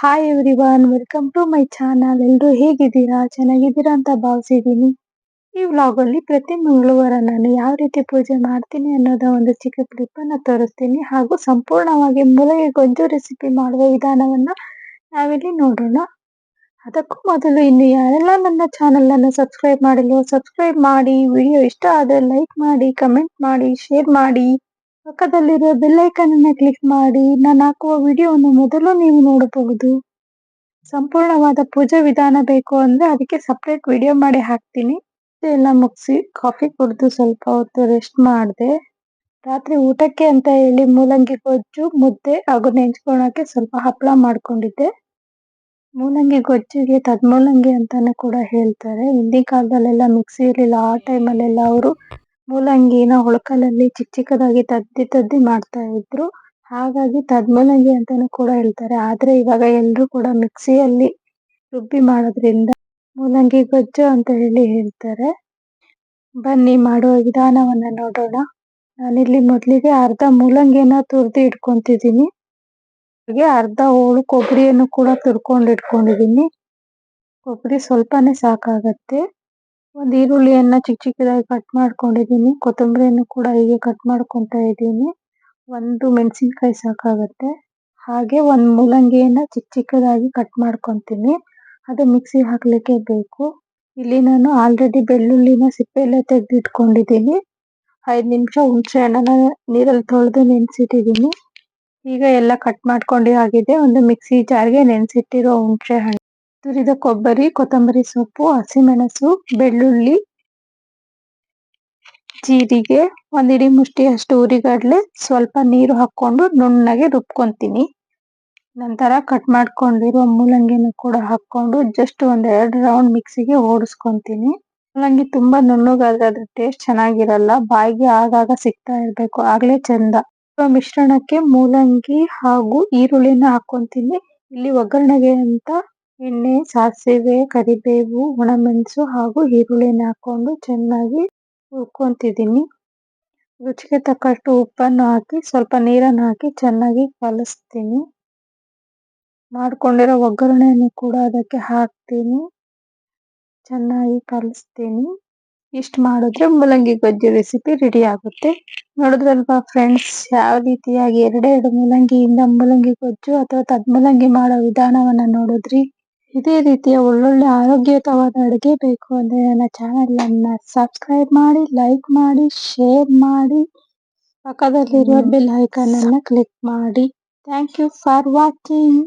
Hi everyone welcome to my channel ಎಲ್ಲರೂ ಹೇಗಿದ್ದೀರಾ? ಚೆನ್ನಾಗಿದ್ದೀರಾ ಅಂತ ಭಾವಿಸಿದ್ದೀನಿ. ಈ ವ್ಲಾಗಲ್ಲಿ ಪ್ರತಿ ಮಂಗಳವಾರ ನಾನು ಯಾವ ರೀತಿ ಪೂಜೆ ಮಾಡ್ತೀನಿ ಅನ್ನೋದ ಒಂದು ಚಿಕ್ಕ ಕ್ಲಿಪ್ ಅನ್ನ ತೋರಿಸ್ತೀನಿ. ಹಾಗೂ ಸಂಪೂರ್ಣವಾಗಿ ಮೂಲಗೆ ಗೊಜ್ಜು ರೆಸಿಪಿ ಮಾಡುವ ವಿಧಾನವನ್ನು ನಾವಿಲ್ಲಿ ನೋಡೋಣ. ಅದಕ್ಕೂ ಮೊದಲು ಇನ್ನು ಯಾರೆಲ್ಲ ನನ್ನ ಚಾನೆಲ್ ಅನ್ನು ಸಬ್ಸ್ಕ್ರೈಬ್ ಮಾಡಿಲ್ವೋ ಸಬ್ಸ್ಕ್ರೈಬ್ ಮಾಡಿ. ವಿಡಿಯೋ ಇಷ್ಟ ಆದರೆ ಲೈಕ್ ಮಾಡಿ ಕಮೆಂಟ್ ಮಾಡಿ ಶೇರ್ ಮಾಡಿ. ಪಕ್ಕದಲ್ಲಿರುವ ಬೆಲ್ಲೈಕನ್ ಅನ್ನು ಕ್ಲಿಕ್ ಮಾಡಿ, ನಾನು ಹಾಕುವ ವಿಡಿಯೋವನ್ನು ಮೊದಲು ನೀವು ನೋಡಬಹುದು. ಸಂಪೂರ್ಣವಾದ ಪೂಜಾ ವಿಧಾನ ಬೇಕು ಅಂದ್ರೆ ಅದಕ್ಕೆ ಸಪ್ರೇಟ್ ವಿಡಿಯೋ ಮಾಡಿ ಹಾಕ್ತೀನಿ. ಎಲ್ಲ ಮುಗಿಸಿ ಕಾಫಿ ಕುಡಿದು ಸ್ವಲ್ಪ ಹೊತ್ತು ರೆಸ್ಟ್ ಮಾಡಿದೆ. ರಾತ್ರಿ ಊಟಕ್ಕೆ ಅಂತ ಹೇಳಿ ಮೂಲಂಗಿ ಗೊಜ್ಜು, ಮುದ್ದೆ ಹಾಗೂ ನೆಂಚ್ಕೊಳಕ್ಕೆ ಸ್ವಲ್ಪ ಹಪ್ಪಳ ಮಾಡ್ಕೊಂಡಿದ್ದೆ. ಮೂಲಂಗಿ ಗೊಜ್ಜಿಗೆ ತದ್ಮೂಲಂಗಿ ಅಂತಾನೂ ಕೂಡ ಹೇಳ್ತಾರೆ. ಹಿಂದಿನ ಕಾಲದಲ್ಲೆಲ್ಲ ಮಿಕ್ಸಿ ಇರಲಿಲ್ಲ, ಆ ಟೈಮಲ್ಲೆಲ್ಲ ಅವರು ಮೂಲಂಗಿನ ಒಳಕಲ್ಲಲ್ಲಿ ಚಿಕ್ಕ ಚಿಕ್ಕದಾಗಿ ತದ್ದಿ ತದ್ದಿ ಮಾಡ್ತಾ ಇದ್ರು. ಹಾಗಾಗಿ ತದ್ಮೂಲಂಗಿ ಅಂತಾನೂ ಕೂಡ ಹೇಳ್ತಾರೆ. ಆದ್ರೆ ಇವಾಗ ಎಲ್ರು ಕೂಡ ಮಿಕ್ಸಿಯಲ್ಲಿ ರುಬ್ಬಿ ಮಾಡೋದ್ರಿಂದ ಮೂಲಂಗಿ ಗೊಜ್ಜು ಅಂತ ಹೇಳಿ ಹೇಳ್ತಾರೆ. ಬನ್ನಿ ಮಾಡುವ ವಿಧಾನವನ್ನ ನೋಡೋಣ. ನಾನಿಲ್ಲಿ ಮೊದಲಿಗೆ ಅರ್ಧ ಮೂಲಂಗಿನ ತುರಿದು ಇಟ್ಕೊಂತಿದ್ದೀನಿ. ಹಾಗೆ ಅರ್ಧ ಹೋಳು ಕೊಬ್ಬರಿಯನ್ನು ಕೂಡ ತುರ್ಕೊಂಡು ಇಟ್ಕೊಂಡಿದ್ದೀನಿ. ಕೊಬ್ಬರಿ ಸ್ವಲ್ಪನೇ ಸಾಕಾಗತ್ತೆ. ಒಂದು ಈರುಳ್ಳಿಯನ್ನ ಚಿಕ್ಕ ಚಿಕ್ಕದಾಗಿ ಕಟ್ ಮಾಡ್ಕೊಂಡಿದ್ದೀನಿ. ಕೊತ್ತಂಬರಿಯನ್ನು ಕೂಡ ಹೀಗೆ ಕಟ್ ಮಾಡ್ಕೊತಾ ಇದ್ದೀನಿ. ಒಂದು ಮೆಣಸಿನಕಾಯಿ ಸಾಕಾಗುತ್ತೆ. ಹಾಗೆ ಒಂದು ಮೂಲಂಗಿಯನ್ನ ಚಿಕ್ಕ ಚಿಕ್ಕದಾಗಿ ಕಟ್ ಮಾಡ್ಕೊತೀನಿ. ಅದು ಮಿಕ್ಸಿ ಹಾಕ್ಲಿಕ್ಕೆ ಬೇಕು. ಇಲ್ಲಿ ನಾನು ಆಲ್ರೆಡಿ ಬೆಳ್ಳುಳ್ಳಿನ ಸಿಪ್ಪೆ ಎಲ್ಲ ತೆಗೆದು ಇಟ್ಕೊಂಡಿದ್ದೀನಿ ಐದು ನಿಮಿಷ ಹುಣಸೆ ಹಣ್ಣನ್ನ ನೀರಲ್ಲಿ ತೊಳೆದು ನೆನೆಸಿಟ್ಟಿದ್ದೀನಿ. ಈಗ ಎಲ್ಲ ಕಟ್ ಮಾಡ್ಕೊಂಡೆ ಆಗಿದೆ. ಒಂದು ಮಿಕ್ಸಿ ಜಾರ್ಗೆ ನೆನೆಸಿಟ್ಟಿರೋ ಹುಣಸೆ ಹಣ್ಣು. ತುರಿದ ಕೊಬ್ಬರಿ, ಕೊತ್ತಂಬರಿ ಸೊಪ್ಪು, ಹಸಿಮೆಣಸು, ಬೆಳ್ಳುಳ್ಳಿ, ಜೀರಿಗೆ, ಒಂದಿಡಿ ಮುಷ್ಟಿಯಷ್ಟು ಉರಿಗಡ್ಲೆ, ಸ್ವಲ್ಪ ನೀರು ಹಾಕೊಂಡು ನುಣ್ಣಗೆ ರುಬ್ಕೊಂತೀನಿ. ನಂತರ ಕಟ್ ಮಾಡ್ಕೊಂಡಿರೋ ಮೂಲಂಗಿನ ಕೂಡ ಹಾಕೊಂಡು ಜಸ್ಟ್ ಒಂದ್ ಎರಡು ರೌಂಡ್ ಮಿಕ್ಸಿಗೆ ಓಡಿಸ್ಕೊಂತೀನಿ. ಮೂಲಂಗಿ ತುಂಬಾ ನುಣ್ಣಗಾದ್ರೆ ಅದ್ರ ಟೇಸ್ಟ್ ಚೆನ್ನಾಗಿರಲ್ಲ, ಬಾಯಿಗೆ ಆಗಾಗ ಸಿಗ್ತಾ ಇರಬೇಕು, ಆಗ್ಲೇ ಚಂದ. ಮಿಶ್ರಣಕ್ಕೆ ಮೂಲಂಗಿ ಹಾಗೂ ಈರುಳ್ಳಿನ ಹಾಕೊಂತೀನಿ ಇಲ್ಲಿ ಒಗ್ಗರಣೆಗೆ ಅಂತ ಎಣ್ಣೆ, ಸಾಸಿವೆ, ಕರಿಬೇವು, ಒಣಮೆಣಸು ಹಾಗೂ ಈರುಳ್ಳಿನ ಹಾಕೊಂಡು ಚೆನ್ನಾಗಿ ಹುರ್ಕೊಂತಿದ್ದೀನಿ. ರುಚಿಗೆ ತಕ್ಕಷ್ಟು ಉಪ್ಪನ್ನು ಹಾಕಿ, ಸ್ವಲ್ಪ ನೀರನ್ನು ಹಾಕಿ ಚೆನ್ನಾಗಿ ಕಲಿಸ್ತೀನಿ. ಮಾಡ್ಕೊಂಡಿರೋ ಒಗ್ಗರಣೆಯನ್ನು ಕೂಡ ಅದಕ್ಕೆ ಹಾಕ್ತೀನಿ. ಚೆನ್ನಾಗಿ ಕಲಿಸ್ತೀನಿ. ಇಷ್ಟು ಮಾಡಿದ್ರೆ ಮೂಲಂಗಿ ಗೊಜ್ಜು ರೆಸಿಪಿ ರೆಡಿ ಆಗುತ್ತೆ. ನೋಡಿದ್ರಲ್ವಾ ಫ್ರೆಂಡ್ಸ್ ಯಾವ ರೀತಿಯಾಗಿ ಎರಡೆರಡು ಮೂಲಂಗಿಯಿಂದ ಮೂಲಂಗಿ ಗೊಜ್ಜು ಅಥವಾ ತದ್ಮೂಲಂಗಿ ಮಾಡೋ ವಿಧಾನವನ್ನ ನೋಡಿದ್ರಿ? ಇದೇ ರೀತಿಯ ಒಳ್ಳೊಳ್ಳೆ ಆರೋಗ್ಯಯುತವಾದ ಅಡುಗೆ ಬೇಕು ಅಂದ್ರೆ ನನ್ನ ಚಾನೆಲ್ ಅನ್ನ ಸಬ್ಸ್ಕ್ರೈಬ್ ಮಾಡಿ ಲೈಕ್ ಮಾಡಿ ಶೇರ್ ಮಾಡಿ. ಪಕ್ಕದಲ್ಲಿರುವ ಬೆಲ್ ಐಕಾನ್ ಅನ್ನ ಕ್ಲಿಕ್ ಮಾಡಿ. Thank you for watching